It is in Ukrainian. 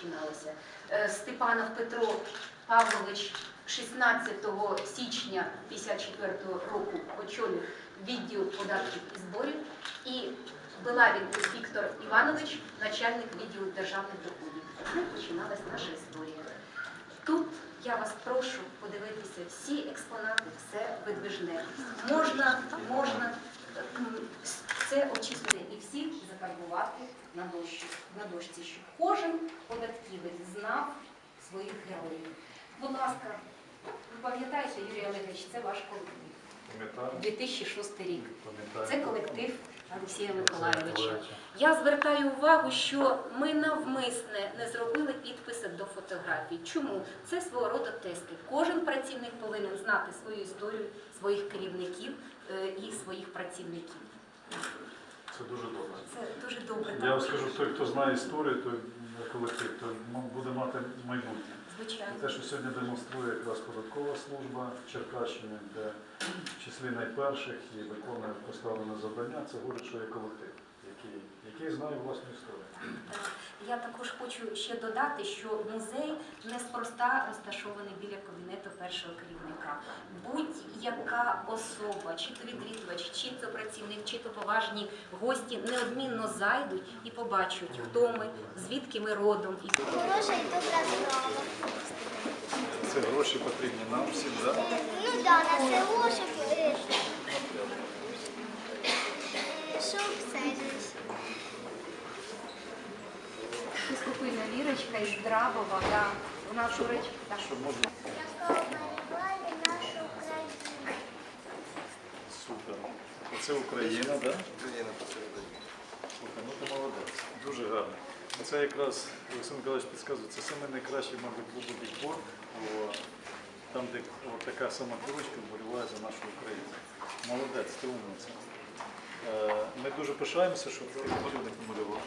починалося. Е, Степанов Петро Павлович 16 січня 54 року очолив відділ податків і зборів, і Белавін Віктор Іванович, начальник відділу державних доходів. З ним починалась наша історія. Тут я вас прошу подивитися всі експонати, все видвижне. Можна, можна це очистити і всіх закарбувати на дощі, на дошці, щоб кожен податківець знав своїх героїв. Будь ласка, ви пам'ятаєте, Юрій Олегович, це ваш колектив. Пам'ятаю, 2006 рік. Це колектив Олексія Миколайовича. Миколайовича. Я звертаю увагу, що ми навмисне не зробили підписи до фотографій. Чому? Це свого роду тести. Кожен працівник повинен знати свою історію, своїх керівників е, і своїх працівників. Це дуже добре. Це дуже добре. Я вам скажу, той, хто знає історію, той колектив, той м- буде мати майбутнє. Звичайно. І те, що сьогодні демонструє якраз податкова служба Черкащини, де в числі найперших і виконує поставлене завдання, це говорить, що є колектив, який, який знає власну історію. Я також хочу ще додати, що музей неспроста розташований біля кабінету першого керівника. Будь-яка особа, чи то відвідувач, чи то працівник, чи то поважні гості неодмінно зайдуть і побачать, хто ми, звідки ми родом. І Хороша і добра справа. Це гроші потрібні нам всім, так? Ну да, на село, щоб, е, е, щоб все ж. Вірочка із Драбова, да. вона вчора так. Щоб можна. Яка оберігає нашу Україну. Супер. Оце Україна, так? Да? Україна посередині. Слухай, ну ти молодець, дуже гарно. Це якраз Олександр Миколаївич підказує, це саме найкращий, мабуть, був би відбор, там, де от така сама курочка вболіває за нашу Україну. Молодець, ти умниця. Е, Ми дуже пишаємося, що ти не помалював.